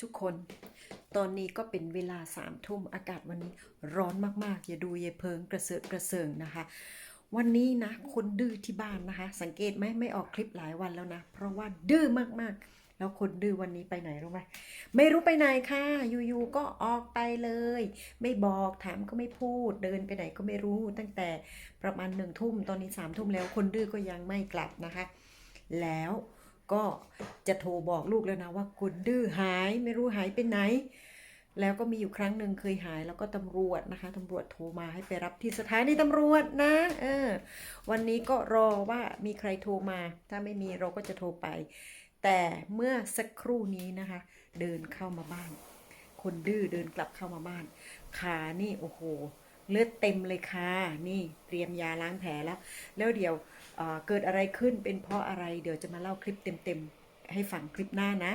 ทุกคน ตอนนี้ก็เป็นเวลาสามทุ่มอากาศวันนี้ร้อนมากๆ อย่าดูเยาเพิงกระเสือกกระเซิงนะคะ วันนี้นะ คนดื้อที่บ้านนะคะ สังเกตไหมไม่ออกคลิปหลายวันแล้วนะ เพราะว่าดื้อมากๆ แล้วคนดื้อวันนี้ไปไหนรู้ไหมไม่รู้ไปไหนค่ะอยู่ๆก็ออกไปเลย ไม่บอกถามก็ไม่พูดเดินไปไหนก็ไม่รู้ตั้งแต่ประมาณหนึ่งทุ่มตอนนี้สามทุ่มแล้วคนดื้อก็ยังไม่กลับนะคะ แล้ว ก็จะโทรบอกลูกแล้วนะว่าคนดื้อหายไม่รู้หายไปไหน แล้วก็มีอยู่ครั้งหนึ่งเคยหายแล้วก็ตำรวจนะคะตำรวจโทรมาให้ไปรับที่สถานีตำรวจนะเออวันนี้ก็รอว่ามีใครโทรมา ถ้าไม่มีเราก็จะโทรไป แต่เมื่อสักครู่นี้นะคะ เดินเข้ามาบ้าน คนดื้อเดินกลับเข้ามาบ้าน ขานี่โอ้โห เลือดเต็มเลยค่ะ นี่เตรียมยาล้างแผลแล้ว แล้วเดี๋ยวเเกิดอะไรขึ้นเป็นเพราะอะไร เดี๋ยวจะมาเล่าคลิปเต็มๆให้ฟังคลิปหน้านะ